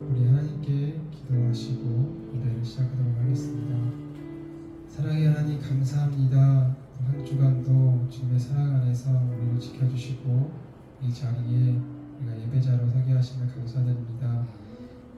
우리 하나님께 기도하시고 예배를 시작하도록 하겠습니다. 사랑의 하나님 감사합니다. 한 주간도 주님의 사랑 안에서 우리를 지켜주시고 이 자리에 우리가 예배자로 서게 하심을 감사드립니다.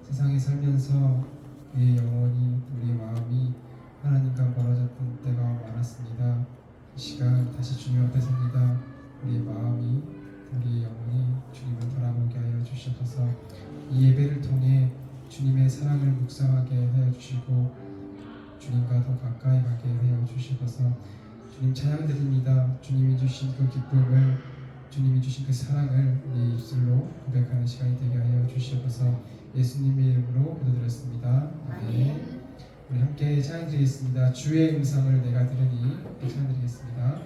세상에 살면서 우리의 영혼이 우리의 마음이 하나님과 멀어졌던 때가 많았습니다. 이 시간 다시 주님 앞에 섭니다. 우리의 마음이 우리의 영혼이 주님을 바라보게 하여 주시옵소서. 이 예배를 통해 주님의 사랑을 묵상하게 하여 주시고 주님과 더 가까이 가게 하여 주시옵소서. 주님 찬양드립니다. 주님이 주신 그 기쁨을 주님이 주신 그 사랑을 우리 입술로 고백하는 시간이 되게 하여 주시옵소서. 예수님의 이름으로 기도드렸습니다. 아멘. 우리 함께 찬양드리겠습니다. 주의 음성을 내가 들으니 찬양드리겠습니다.